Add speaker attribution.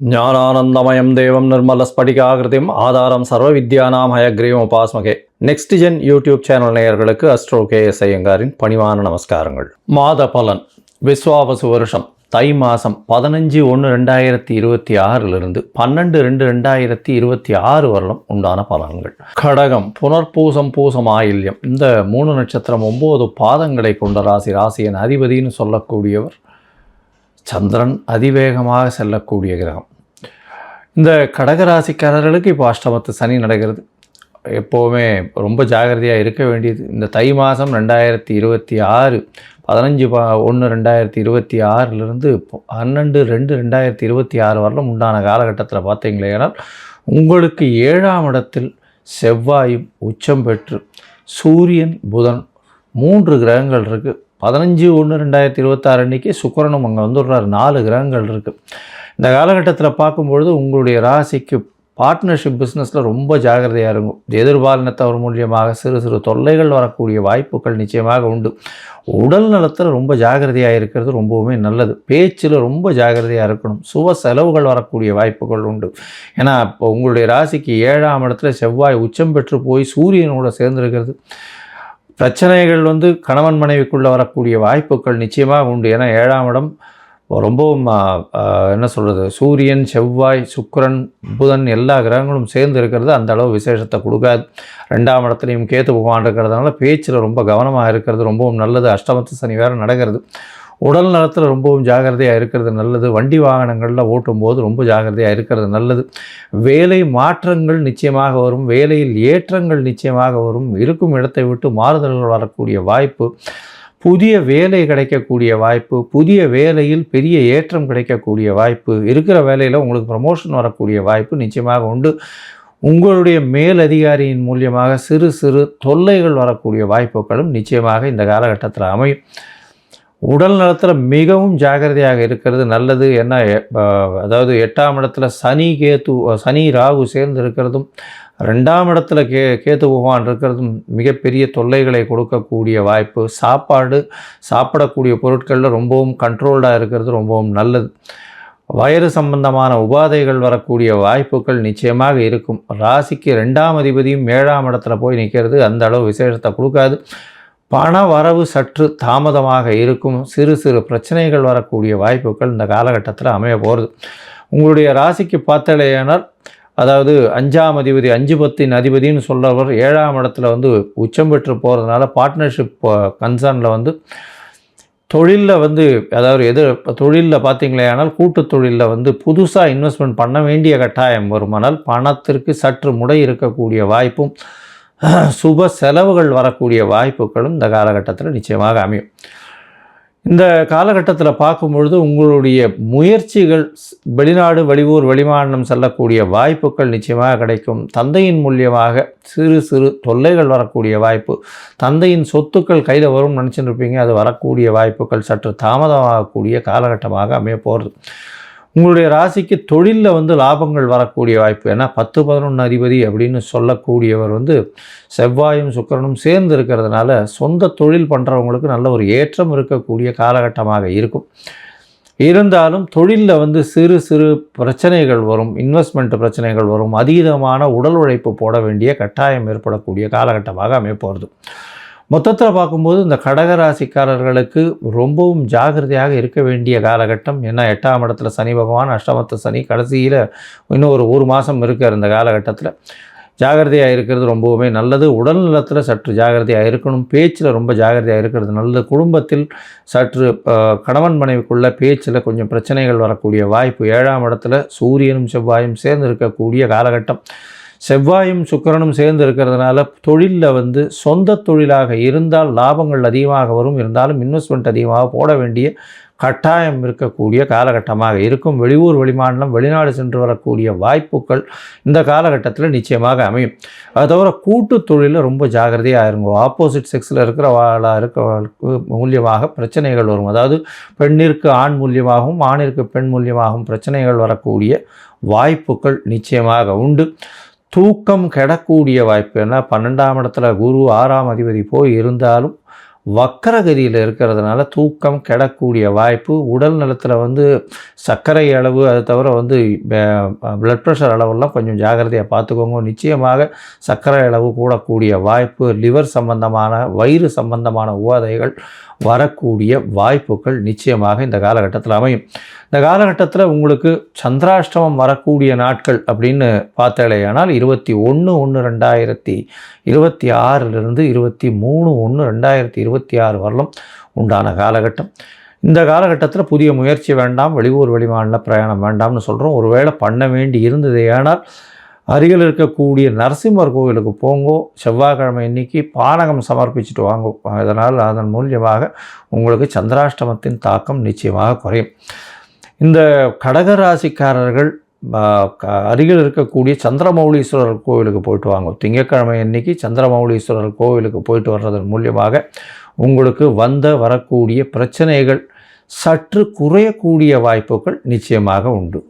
Speaker 1: ஞானானந்தமயம் தேவம் நிர்மல ஸ்படிகாகிருதிம் ஆதாரம் சர்வ வித்யானாம் ஹயக்ரீவம் உபாஸ்மகே. நெக்ஸ்ட் ஜென் யூடியூப் சேனல் நேயர்களுக்கு அஸ்ட்ரோ கே எஸ் ஐயங்காரின் பணிவான நமஸ்காரங்கள். மாத பலன் விஸ்வாவசு வருஷம் தை மாதம் பதினஞ்சு ஒன்று ரெண்டாயிரத்தி இருபத்தி ஆறிலிருந்து பன்னெண்டு ரெண்டு ரெண்டாயிரத்தி இருபத்தி ஆறு வருடம் உண்டான பலன்கள். கடகம் புனர்பூசம் பூசம் ஆயில்யம் இந்த மூணு நட்சத்திரம் ஒம்பது பாதங்களை கொண்ட ராசி ராசியின் அதிபதினு சொல்லக்கூடியவர் சந்திரன் அதிவேகமாக செல்லக்கூடிய கிரகம். இந்த கடகராசிக்காரர்களுக்கு இப்போ அஷ்டமத்து சனி நடக்கிறது. எப்போவுமே ரொம்ப ஜாகிரதையாக இருக்க வேண்டியது. இந்த தை மாதம் ரெண்டாயிரத்தி இருபத்தி ஆறு பதினஞ்சு பா ஒன்று ரெண்டாயிரத்தி இருபத்தி ஆறிலிருந்து பன்னெண்டு ரெண்டு ரெண்டாயிரத்தி இருபத்தி ஆறு வரலும் உண்டான காலகட்டத்தில் பார்த்தீங்களேனால் உங்களுக்கு ஏழாம் இடத்தில் செவ்வாயும் உச்சம் பெற்று சூரியன் புதன் மூன்று கிரகங்கள் இருக்குது பதினஞ்சு ஒன்று ரெண்டாயிரத்தி இருபத்தாறு அன்றைக்கி சுக்கரனும் அங்கே வந்துடுறாரு. நாலு கிரகங்கள் இருக்குது இந்த காலகட்டத்தில் பார்க்கும்பொழுது உங்களுடைய ராசிக்கு பார்ட்னர்ஷிப் பிஸ்னஸில் ரொம்ப ஜாகிரதையாக இருக்கும் எதிர்பாலினத்தவர் மூலியமாக சிறு சிறு தொல்லைகள் வரக்கூடிய வாய்ப்புகள் நிச்சயமாக உண்டு. உடல் நலத்தில் ரொம்ப ஜாகிரதையாக இருக்கிறது ரொம்பவுமே நல்லது. பேச்சில் ரொம்ப ஜாகிரதையாக இருக்கணும். சுப செலவுகள் வரக்கூடிய வாய்ப்புகள் உண்டு. ஏன்னா இப்போ உங்களுடைய ராசிக்கு ஏழாம் இடத்துல செவ்வாய் உச்சம் பெற்று போய் சூரியனோட சேர்ந்துருக்கிறது. பிரச்சனைகள் வந்து கணவன் மனைவிக்குள்ளே வரக்கூடிய வாய்ப்புகள் நிச்சயமாக உண்டு. ஏன்னா ஏழாம் இடம் ரொம்பவும் என்ன சொல்கிறது சூரியன் செவ்வாய் சுக்கரன் புதன் எல்லா கிரகங்களும் சேர்ந்து இருக்கிறது அந்த அளவு விசேஷத்தை கொடுக்காது. ரெண்டாம் இடத்துலையும் கேத்து பகவான் இருக்கிறதுனால பேச்சில் ரொம்ப கவனமாக இருக்கிறது ரொம்பவும் நல்லது. அஷ்டமத்து சனி வேறு நடக்கிறது. உடல் நலத்தில் ரொம்பவும் ஜாகிரதையாக இருக்கிறது நல்லது. வண்டி வாகனங்களில் ஓட்டும் போது ரொம்ப ஜாகிரதையாக இருக்கிறது நல்லது. வேலை மாற்றங்கள் நிச்சயமாக வரும். வேலையில் ஏற்றங்கள் நிச்சயமாக வரும். இருக்கும் இடத்தை விட்டு மாறுதல்கள் வரக்கூடிய வாய்ப்பு. புதிய வேலை கிடைக்கக்கூடிய வாய்ப்பு. புதிய வேலையில் பெரிய ஏற்றம் கிடைக்கக்கூடிய வாய்ப்பு. இருக்கிற வேலையில் உங்களுக்கு ப்ரமோஷன் வரக்கூடிய வாய்ப்பு நிச்சயமாக உண்டு. உங்களுடைய மேலதிகாரியின் மூலியமாக சிறு சிறு தொல்லைகள் வரக்கூடிய வாய்ப்புகளும் நிச்சயமாக இந்த காலகட்டத்தில் அமையும். உடல் நலத்தில் மிகவும் ஜாகிரதையாக இருக்கிறது நல்லது என்ன அதாவது எட்டாம் இடத்துல சனி கேத்து சனி ராகு சேர்ந்து இருக்கிறதும் ரெண்டாம் இடத்துல கே கேத்து பகவான் இருக்கிறதும் மிகப்பெரிய தொல்லைகளை கொடுக்கக்கூடிய வாய்ப்பு. சாப்பாடு சாப்பிடக்கூடிய பொருட்களில் ரொம்பவும் கண்ட்ரோல்டாக இருக்கிறது ரொம்பவும் நல்லது. வயிறு சம்பந்தமான உபாதைகள் வரக்கூடிய வாய்ப்புகள் நிச்சயமாக இருக்கும். ராசிக்கு ரெண்டாம் அதிபதியும் ஏழாம் இடத்துல போய் நிற்கிறது அந்த அளவு விசேஷத்தை கொடுக்காது. பண வரவு சற்று தாமதமாக இருக்கும். சிறு சிறு பிரச்சனைகள் வரக்கூடிய வாய்ப்புகள் இந்த காலகட்டத்தில் அமைய போகிறது உங்களுடைய ராசிக்கு பார்த்தலையானால் அதாவது அஞ்சாம் அதிபதி அஞ்சு பத்தின் அதிபதினு சொல்கிறவர் ஏழாம் இடத்துல வந்து உச்சம் பெற்று போகிறதுனால பார்ட்னர்ஷிப் கன்சர்னில் வந்து தொழிலில் வந்து அதாவது எது தொழிலில் பார்த்தீங்களே ஆனால் கூட்டு தொழிலில் வந்து புதுசாக இன்வெஸ்ட்மெண்ட் பண்ண வேண்டிய கட்டாயம் வருமானால் பணத்திற்கு சற்று முடை இருக்கக்கூடிய வாய்ப்பும் சுப செலவுகள் வரக்கூடிய வாய்ப்புகளும் இந்த காலகட்டத்தில் நிச்சயமாக அமையும். இந்த காலகட்டத்தில் பார்க்கும் பொழுது உங்களுடைய முயற்சிகள் வெளிநாடு வெளியூர் வெளிமாநிலம் செல்லக்கூடிய வாய்ப்புகள் நிச்சயமாக கிடைக்கும். தந்தையின் மூலியமாக சிறு சிறு தொல்லைகள் வரக்கூடிய வாய்ப்பு. தந்தையின் சொத்துக்கள் கையில் வரும்னு நினச்சிட்டு இருப்பீங்க. அது வரக்கூடிய வாய்ப்புகள் சற்று தாமதமாகக்கூடிய காலகட்டமாக அமைய போகிறது உங்களுடைய ராசிக்கு தொழிலில் வந்து லாபங்கள் வரக்கூடிய வாய்ப்பு. ஏன்னா பத்து பதினொன்று அதிபதி அப்படின்னு சொல்லக்கூடியவர் வந்து செவ்வாயும் சுக்கரனும் சேர்ந்து இருக்கிறதுனால சொந்த தொழில் பண்ணுறவங்களுக்கு நல்ல ஒரு ஏற்றம் இருக்கக்கூடிய காலகட்டமாக இருக்கும். இருந்தாலும் தொழிலில் வந்து சிறு சிறு பிரச்சனைகள் வரும். இன்வெஸ்ட்மெண்ட் பிரச்சனைகள் வரும். அதீதமான உடல் உழைப்பு போட வேண்டிய கட்டாயம் ஏற்படக்கூடிய காலகட்டமாக அமைப்போகிறது மொத்தத்தில் பார்க்கும்போது இந்த கடகராசிக்காரர்களுக்கு ரொம்பவும் ஜாகிரதையாக இருக்க வேண்டிய காலகட்டம். ஏன்னா எட்டாம் இடத்துல சனி பகவான் அஷ்டமத்து சனி கடைசியில் இன்னும் ஒரு ஒரு மாதம் இருக்கார் இந்த காலகட்டத்தில். ஜாகிரதையாக இருக்கிறது ரொம்பவுமே நல்லது. உடல் நலத்தில் சற்று ஜாகிரதையாக இருக்கணும். பேச்சில் ரொம்ப ஜாகிரதையாக இருக்கிறது நல்லது. குடும்பத்தில் சற்று கணவன் மனைவிக்குள்ள பேச்சில் கொஞ்சம் பிரச்சனைகள் வரக்கூடிய வாய்ப்பு. ஏழாம் இடத்துல சூரியனும் செவ்வாயும் சேர்ந்து இருக்கக்கூடிய காலகட்டம். செவ்வாயும் சுக்கரனும் சேர்ந்து இருக்கிறதுனால தொழிலில் வந்து சொந்த தொழிலாக இருந்தால் லாபங்கள் அதிகமாக வரும். இருந்தாலும் இன்வெஸ்ட்மெண்ட் அதிகமாக போட வேண்டிய கட்டாயம் இருக்கக்கூடிய காலகட்டமாக இருக்கும். வெளியூர் வெளிமாநிலம் வெளிநாடு சென்று வரக்கூடிய வாய்ப்புகள் இந்த காலகட்டத்தில் நிச்சயமாக அமையும். அது தவிர கூட்டு தொழிலில் ரொம்ப ஜாகிரதையாக இருங்க. ஆப்போசிட் செக்ஸில் இருக்கிறவாளாக இருக்கிறவர்களுக்கு மூலியமாக பிரச்சனைகள் வரும். அதாவது பெண்ணிற்கு ஆண் மூலியமாகவும் ஆணிற்கு பெண் மூலியமாகவும் பிரச்சனைகள் வரக்கூடிய வாய்ப்புகள் நிச்சயமாக உண்டு. தூக்கம் கெடக்கூடிய வாய்ப்பு ஏன்னா பன்னெண்டாம் இடத்துல குரு ஆறாம் அதிபதி போய் இருந்தாலும் வக்கரகதியில் இருக்கிறதுனால தூக்கம் கெடக்கூடிய வாய்ப்பு உடல் நலத்தில் வந்து சர்க்கரை அளவு அது தவிர வந்து பிளட் ப்ரெஷர் அளவெல்லாம் கொஞ்சம் ஜாகிரதையாக பார்த்துக்கோங்க நிச்சயமாக சர்க்கரை அளவு கூடக்கூடிய வாய்ப்பு லிவர் சம்பந்தமான வயிறு சம்பந்தமான உபாதைகள் வரக்கூடிய வாய்ப்புகள் நிச்சயமாக இந்த காலகட்டத்தில் அமையும். இந்த காலகட்டத்தில் உங்களுக்கு சந்திராஷ்டமம் வரக்கூடிய நாட்கள் அப்படின்னு பார்த்தாலேயானால் இருபத்தி ஒன்று ஒன்று ரெண்டாயிரத்தி இருபத்தி ஆறிலிருந்து இருபத்தி மூணு ஒன்று ரெண்டாயிரத்தி இருபத்தி ஆறு வரலும் உண்டான காலகட்டம். இந்த காலகட்டத்தில் புதிய முயற்சி வேண்டாம் வெளியூர் வெளிமாநில பிரயாணம் வேண்டாம்னு சொல்கிறோம் ஒருவேளை பண்ண வேண்டி இருந்தது ஏனால் அருகில் இருக்கக்கூடிய நரசிம்மர் கோவிலுக்கு போங்கோ. செவ்வாய்க்கிழமை இன்னைக்கு பானகம் சமர்ப்பிச்சுட்டு வாங்கோ. அதனால் அதன் மூலியமாக உங்களுக்கு சந்திராஷ்டமத்தின் தாக்கம் நிச்சயமாக குறையும். இந்த கடகராசிக்காரர்கள் ராசிக்காரர்கள் அருகில் இருக்கக்கூடிய சந்திரமௌலீஸ்வரர் கோவிலுக்கு போயிட்டு வாங்க. திங்கட்கிழமை அன்னைக்கு சந்திரமௌலீஸ்வரர் கோவிலுக்கு போயிட்டு வர்றதன் மூலியமாக உங்களுக்கு வந்த வரக்கூடிய பிரச்சனைகள் சற்று குறையக்கூடிய வாய்ப்புகள் நிச்சயமாக உண்டு.